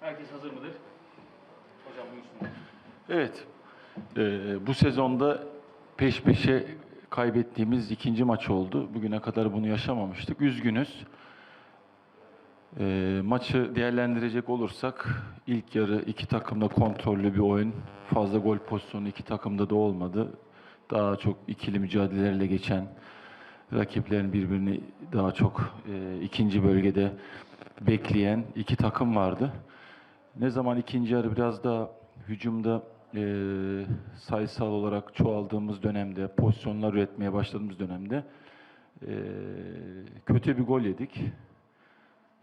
Herkes hazır mıdır? Hocam buyursunlar. Evet. Ee, bu sezonda peş peşe kaybettiğimiz ikinci maç oldu. Bugüne kadar bunu yaşamamıştık. Üzgünüz. Ee, maçı değerlendirecek olursak ilk yarı iki takımda kontrollü bir oyun. Fazla gol pozisyonu iki takımda da olmadı. Daha çok ikili mücadelelerle geçen rakiplerin birbirini daha çok e, ikinci bölgede bekleyen iki takım vardı. Ne zaman ikinci yarı biraz daha hücumda e, sayısal olarak çoğaldığımız dönemde, pozisyonlar üretmeye başladığımız dönemde e, kötü bir gol yedik.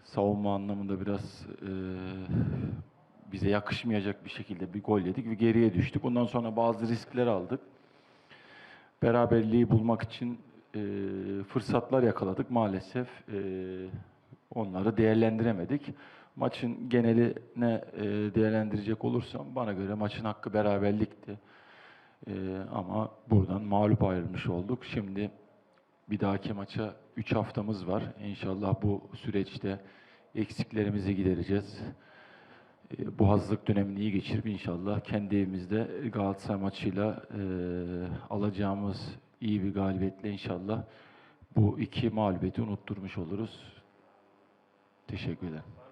Savunma anlamında biraz e, bize yakışmayacak bir şekilde bir gol yedik ve geriye düştük. Ondan sonra bazı riskler aldık. Beraberliği bulmak için e, fırsatlar yakaladık maalesef. E, onları değerlendiremedik. Maçın geneline e, değerlendirecek olursam bana göre maçın hakkı beraberlikti. E, ama buradan mağlup ayrılmış olduk. Şimdi bir dahaki maça 3 haftamız var. İnşallah bu süreçte eksiklerimizi gidereceğiz. E, bu hazırlık dönemini iyi geçirip inşallah kendi evimizde Galatasaray maçıyla e, alacağımız iyi bir galibiyetle inşallah bu iki mağlubiyeti unutturmuş oluruz. Teşekkür ederim.